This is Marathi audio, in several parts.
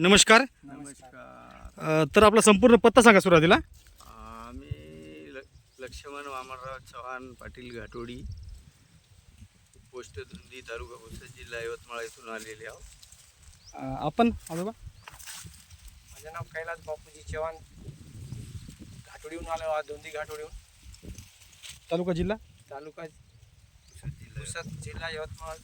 नमस्कार. नमस्कार अ, तर आपला संपूर्ण पत्ता सांगा सुरुवातीला. आम्ही ल लक्ष्मण वामनराव चव्हाण पाटील घाटोडी पोस्ट धुंदी तालुका पुसद जिल्हा यवतमाळ येथून आलेले आहोत. अ, आपण आजोबा माझं नाव कैलास बापूजी चव्हाण घाटोडीहून आलो आज दोंदी घाटोडीहून. तालुका जिल्हा? तालुका पुसद जिल्हा यवतमाळ.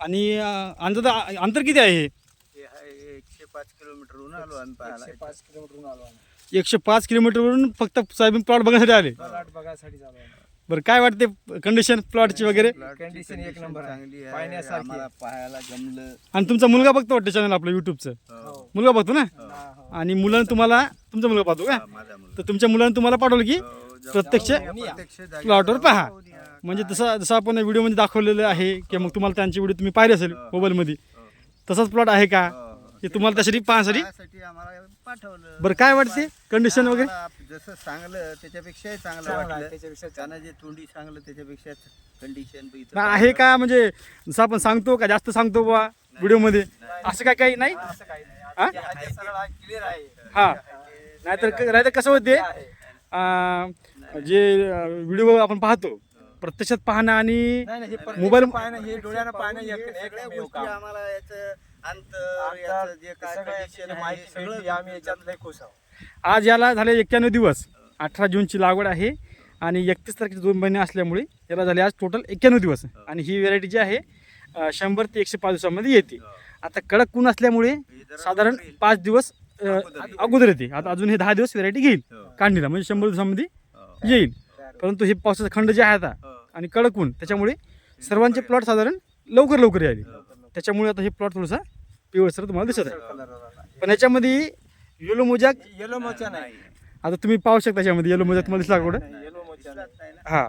आणि अ, अंदाजा अंतर किती आहे हे? हे आहे पाच किलोमीटरहून आलो आम्ही पाहायला. एकशे पाच किलोमीटरहून आलो आम्ही. एकशे पाच किलोमीटरवरून फक्त सोयाबीन प्लॉट बघण्यासाठी आले? प्लॉट बघायसाठी आलो आम्ही. बरं काय वाटते कंडिशन प्लॉटची वगैरे? प्लॉटची कंडिशन एक नंबर आहे. चांगली आहे. पाहण्यासारखी आम्हाला पाहायला जमलं. आणि तुमचा मुलगा बघतो वाटतं चॅनल आपलं युट्यूबचं हो. मुलगा बघतो ना? हा, हो. आणि मुलांना तुम्हाला तुमचा मुलगा पाहतो का? हा, माझा मुलगा. तर तुमच्या मुलांना तुम्हाला पाठवलं की हो, प्रत्यक्ष जाऊ- प्रत्यक्ष जागेवर प्लॉटवर पहा. जाऊन या. म्हणजे तसं जसं आपण व्हिडिओमध्ये दाखवलेलं आहे किंवा मग तुम्हाला त्यांची व्हिडिओ तुम्ही पाहिले असेल मोबाईलमध्ये हो. तसाच प्लॉट आहे का? हो, तुम्हाला त्यासाठी पाहण्यासाठी आम्हाला पाठवलं. बरं काय वाटते कंडिशन वगैरे? आम्हाला जसं सांगलं त्याच्यापेक्षाही चांगलं चांगलं आहे, वाटलं. त्याच्यापेक्षा त्यानं जे तोंडी सांगलं त्याच्यापेक्षा कंडिशन ना आहे का म्हणजे जसं आपण सांगतो का जास्त सांगतो बा व्हिडिओमध्ये? असं काय काही नाही? असं काही नाही. हा? जे आहे ते सरळ आहे क्लिअर आहे. हा. नाहीतर नाहीतर कसं होते. अं, जे व्हिडिओ आपण पाहतो प्रत्यक्षात पाहणं आणि नाही नाही हे मोबाईल- पाहणं हे डोळ्यानं पाहणं एक सगळ्या एकमेव गोष्टी काम. आम्हाला याचं अंतर आता याचं जे काय सगळं condition याची आहे, माहिती हे सगळं भेटली, आम्ही याच्यात लय खुश आहोत. आज याला झाले एक्क्याण्णव दिवस. अठरा जूनची लागवड आहे आणि एकतीस तारखेचे दोन महिने असल्यामुळे याला झाले आज टोटल एक्क्याण्णव दिवस. आणि ही व्हेरायटी जी आहे अं, शंभर ते एकशे पाच दिवसामध्ये येते. आता कडक ऊन असल्यामुळे हे साधारण. पाच दिवस अं, अगोदर येते. आता अजून हे दहा दिवस व्हेरायटी घेईल. हो. काढणीला म्हणजे शंभर दिवसामध्ये हो. येईल. परंतु हे पावसाचा खंड जे आहे आता हो. आणि कडक ऊन त्याच्यामुळे सर्वांचे प्लॉट साधारण लवकर लवकर यायले. त्याच्यामुळे आता हे प्लॉट थोडासा पिवळसर तुम्हाला दिसत आहे. पण याच्यामध्ये येलो मोजाक येलो मोचा नाही. आता तुम्ही पाहू शकता त्याच्यामध्ये येलो मोजाक तुम्हाला दिसला कुठं? येलो मोचा दिसलाच नाही. ना. हा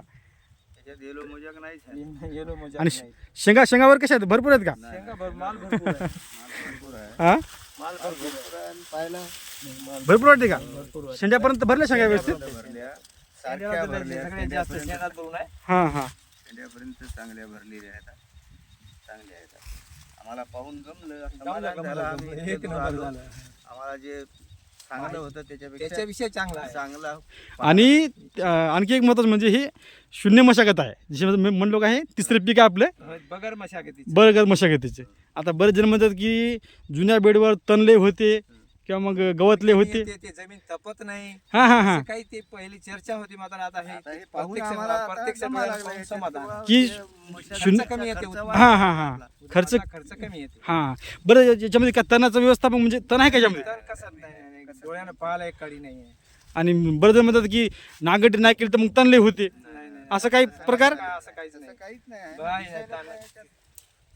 येलो मोजाक. नाही येलो आणि शेंगा शेंगावर कशा आहेत? भरपूर आहेत का? शेंगा भर माल भरपूर आहे. माल भरपूर आहे. हा? माल भरपूर भरपूर आहे. आणि पाहिला भरपूर वाटते का. शेंड्यापर्यंत भरल्या शेंगा व्यवस्थित? हा हा. शेंड्यापर्यंत चांगल्या भरलेल्या आहेत. चांगल्या आहेत. आम्हाला पाहून जमलं जमलं, समाधान जमलं, झालं आम्ही जमलं. इथे एक नंबर आलो. झालं. आम्हाला जे चांगलं होतं त्याच्यापेक्षा त्याच्याविषयी चांगला आहे चांगला आणि अं, आणखी एक महत्वाचं म्हणजे हे शून्य मशागत आहे जसे मी म्हणलो का हे तिसरे पीक आहे आपलं बगर मशागतीची बरगद मशागतीचे आता बरेच जण म्हणतात की जुन्या बेडवर तणले होते किंवा मग गवतले होते. ते ते जमीन तपत नाही. हा हा हा. असं काही ते पहिली चर्चा होती मात्र आता हे आता हे पाहून प्रत्यक्ष आम्हाला आता प्रत्यक्ष जमायला डोळ्यानं लागलं पाहून याच्यात समाधान. बुवा की शून्य- कमी येते खर्च उत्पन्न. वाढला हा हा. हा खर्च खर्च कमी येते. हा. बरं याच्यामध्ये का तणाचं व्यवस्थापन म्हणजे तण आहे का याच्यामध्ये तर कसं नाही, नाही, नाही, डोळ्यानं पाहायला एक कडी नाही आहे. आणि बरेच जण म्हणतात की नागटी नाही केली तर मग तणले होते. नाही, नाही, असं काही प्रकार? असं काहीच असं नाही. काहीच नाही. आहे. बाई नाही, ताण नाही.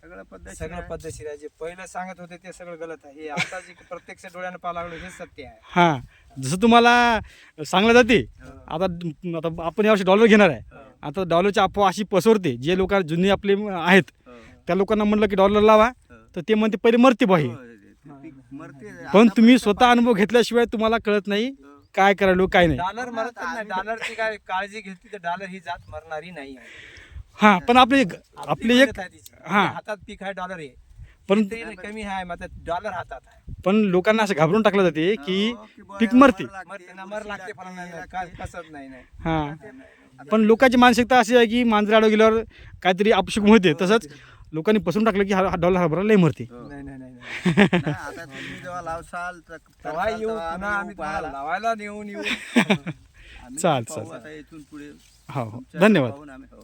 सगळं पद्धत सगळं पद्धतशीर आहे. जे पहिलं सांगत होते ते सगळं गलत आहे. हे आता जे प्रत्यक्ष डोळ्यानं पाहा लागलो हे सत्य आहे. हा. जसं तुम्हाला सांगलं जाते आता आता आपण यावर्षी डॉलर घेणार आहे. आता डॉलरची अफवा अशी पसरते. जे लोक जुने आपले आहेत त्या लोकांना म्हणलं की डॉलर लावा. तर ते म्हणते पहिले मरते बाही पण तुम्ही स्वतः अनुभव घेतल्याशिवाय तुम्हाला कळत नाही काय करायलो काय नाही. डॉलर मरत नाही डॉलरची काय काळजी घेतली तर डॉलर ही जात मरणारी नाही आहे. हा पण आपले आपले एक. हा. हातात पीक आहे डॉलर आहे? पण ते कमी आहे मात्र डॉलर हातात आहे. पण लोकांना असं घाबरून टाकलं जाते की पीक मरते. मरते ना मर लागते पण नाही, नाही, काय कसत नाही नाही. हा. पण लोकांची मानसिकता अशी आहे की मांजराडो गेल्यावर काहीतरी अपशुक होते. तसंच लोकांनी पसरून टाकलं की हा डॉलर हरभरा लय मरते. आता तुम्ही जेव्हा लावसाल तेव्हा येऊ पुन्हा आम्ही तुम्हाला पाहायला. लावायला नेऊन येऊ. चाल, चाल. आता इथून पुढे हो हो. धन्यवाद. हो